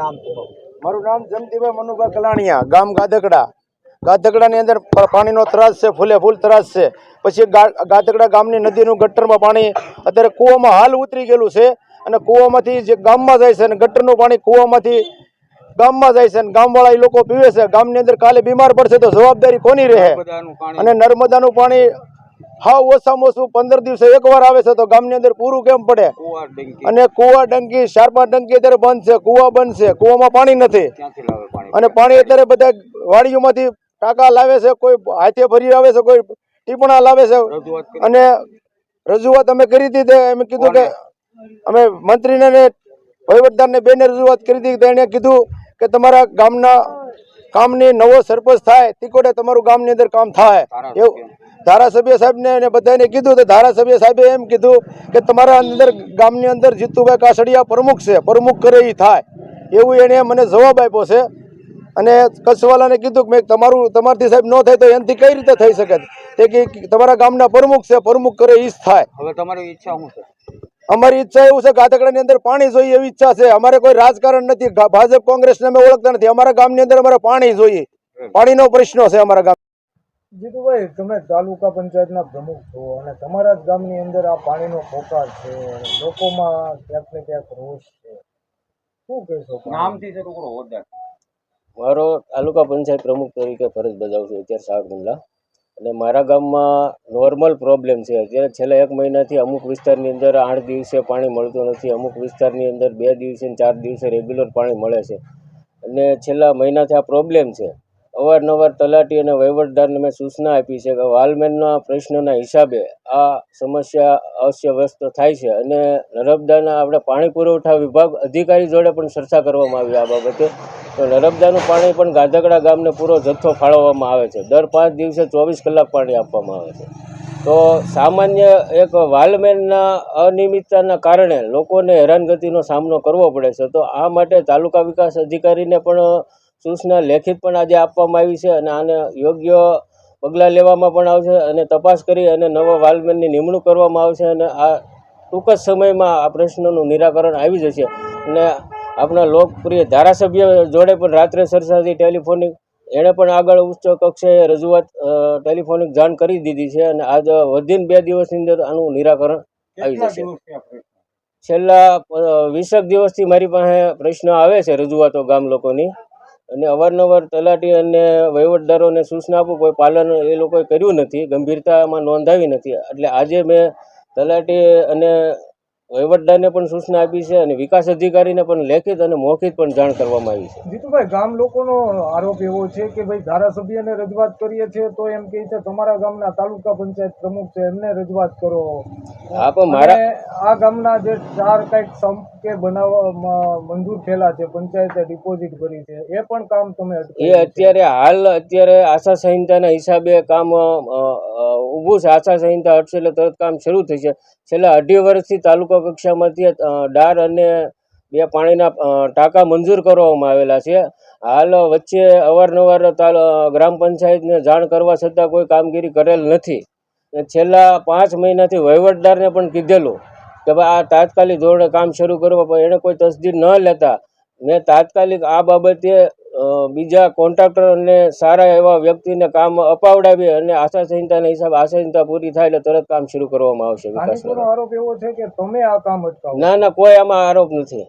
નામ મારું નામ જમતીભાઈ મનુભાઈ કલાણિયા ગામ ગાધકડા. ગાધકડાની અંદર પાણીનો ત્રાસ છે ફૂલે ફૂલ ત્રાસ છે. પછી ગા- ગાધકડા ગામની નદીનું ગટરમાં પાણી અત્યારે કૂવામાં હાલ ઉતરી ગયેલું છે અને કૂવામાંથી જે ગામમાં જાય છે અને ગટરનું પાણી કૂવામાંથી ગામમાં જાય છે અને ગામવાળા એ લોકો પીવે છે. ગામની અંદર કાલે બીમાર પડશે તો જવાબદારી કોની રહે? અને નર્મદાનું પાણી હાવ ઓછામાં ઓછું પંદર દિવસે એકવાર આવે છે તો ગામની અંદર પૂરું કેમ પડે? અને કુવા ડંકી ચાર પાંચ ડંકી અત્યારે બંધ છે કુવા બંધ છે કુવામાં પાણી નથી. અને પાણી અત્યારે બધા વાડીઓમાંથી ટાંકા લાવે છે કોઈ હાથે ભરી આવે છે કોઈ ટીપણા લાવે છે. અને રજૂઆત અમે કરી હતી એમ કીધું કે અમે મંત્રીને ને વહીવટદારને બેને રજૂઆત કરી હતી તેણે કીધું કે તમારા ગામના કામની નવો સરપંચ થાય તીકોડે તમારું ગામની અંદર કામ થાય. એવું ધારાસભ્ય સાહેબને અને બધાને કીધું તો ધારાસભ્ય સાહેબે એમ કીધું કે તમારા અંદર ગામની અંદર જીતુભાઈ કાસડિયા પ્રમુખ છે પ્રમુખ કરે એ થાય. એવું એણે મને જવાબ આપ્યો છે. અને કચ્છવાલાને કીધું કે મેં તમારું તમારથી સાહેબ ન થાય તો એનાથી કઈ રીતે થઈ શકે? તે કે તમારા ગામના પ્રમુખ છે પ્રમુખ કરે એ જ થાય. હવે તમારી ઈચ્છા શું છે? અમારી ઈચ્છા એવું છે ગાતકડાની અંદર પાણી જોઈએ એવી ઈચ્છા છે. અમારે કોઈ રાજકારણ નથી. ભાજપ કોંગ્રેસને અમે ઓળખતા નથી. અમારા ગામની અંદર અમારે પાણી જોઈએ. પાણીનો પ્રશ્ન છે અમારા ગામ જીતુભાઈ તમે તાલુકા પંચાયતના પ્રમુખ છો અને તમારા જ ગામની અંદર આ પાણીનો ખોકાર છે લોકોમાં ક્યાંક ને ક્યાંક રોષ છે. શું કહેશો નામથી છે કરો હોદ્દા. મારો તાલુકા પંચાયત પ્રમુખ તરીકે ફરજ બજાવું છું અત્યારે સાગુંડલા અને મારા ગામમાં નોર્મલ પ્રોબ્લેમ છે. અત્યારે છેલ્લા એક મહિનાથી અમુક વિસ્તારની અંદર આઠ દિવસે પાણી મળતું નથી. અમુક વિસ્તારની અંદર બે દિવસે ને ચાર દિવસે રેગ્યુલર પાણી મળે છે. અને છેલ્લા મહિનાથી આ પ્રોબ્લેમ છે. અવારનવાર તલાટી અને વહીવટદારને મેં સૂચના આપી છે કે વાલમેનના પ્રશ્નના હિસાબે આ સમસ્યા અસ્યવ્યસ્ત થાય છે અને નર્મદાના આપણે પાણી પુરવઠા વિભાગ અધિકારી જોડે પણ ચર્ચા કરવામાં આવી આ બાબતે. તો નર્મદાનું પાણી પણ ગાધકડા ગામને પૂરો જથ્થો ફાળવવામાં આવે છે. દર પાંચ દિવસે ચોવીસ કલાક પાણી આપવામાં આવે છે. તો સામાન્ય એક વાલમેનના અનિયમિતતાના કારણે લોકોને હેરાનગતિનો સામનો કરવો પડે છે. તો આ માટે તાલુકા વિકાસ અધિકારીને પણ સૂચના લેખિત પણ આજે આપવામાં આવી છે અને આને યોગ્ય પગલાં લેવામાં પણ આવશે અને તપાસ કરી અને નવા વાલમેનની નિમણૂક કરવામાં આવશે અને આ ટૂંક જ સમયમાં આ પ્રશ્નનું નિરાકરણ આવી જશે. અને આપણા લોકપ્રિય ધારાસભ્ય જોડે પણ રાત્રે ચર્ચા થઈ ટેલિફોનિક એણે પણ આગળ ઉચ્ચ કક્ષાએ રજૂઆત ટેલિફોનિક જાણ કરી દીધી છે અને આજ વધીને બે દિવસની અંદર આનું નિરાકરણ આવી જશે. છેલ્લા વીસેક દિવસથી મારી પાસે પ્રશ્ન આવે છે રજૂઆતો ગામ લોકોની. અને અવારનવાર તલાટી અને વહીવટદારોને સૂચના આપું, કોઈ પાલન એ લોકોએ કર્યું નથી, ગંભીરતામાં નોંધાવી નથી. એટલે આજે મેં તલાટી અને વહીવટદારને પણ સૂચના આપી છે અને વિકાસ અધિકારીને પણ લેખિત અને મૌખિત પણ જાણ કરવામાં આવી છે. જીતુભાઈ ગામ લોકોનો આરોપ એવો છે કે ભાઈ ધારાસભ્યને રજૂઆત કરીએ છીએ તો એમ કહે છે તમારા ગામના તાલુકા પંચાયત પ્રમુખ છે એમને રજૂઆત કરો. હા પણ મારા આ ગામના જે ચાર કંઈક સંપ કે બનાવવા મંજૂર થયેલા છે પંચાયતે ડિપોઝિટ કરી છે એ પણ કામ તમે એ અત્યારે હાલ અત્યારે આશા સંહિતાના હિસાબે કામ ઊભું છે. આશા સંહિતા હટશે એટલે તરત કામ શરૂ થઈ છે. છેલ્લા અઢી વર્ષથી તાલુકા કક્ષામાંથી ડાર અને બે પાણીના ટાંકા મંજૂર કરવામાં આવેલા છે. હાલ વચ્ચે અવારનવાર ગ્રામ પંચાયતને જાણ કરવા છતાં કોઈ કામગીરી કરેલ નથી. છેલ્લા પાંચ મહિનાથી વહીવટદારને પણ કીધેલું કે ભાઈ આ તાત્કાલિક ધોરણે કામ શરૂ કરવા પણ એણે કોઈ તસદીર ન લેતા. મેં તાત્કાલિક આ બાબતે બીજા કોન્ટ્રાક્ટર અને સારા એવા વ્યક્તિને કામ અપાવડાવી અને આશા સંહિતાના હિસાબે આશા સંહિતા પૂરી થાય એટલે તરત કામ શરૂ કરવામાં આવશે વિકાસ આરોપ એવો છે કે તમે આ કામ અટકાવો? ના ના કોઈ આમાં આરોપ નથી.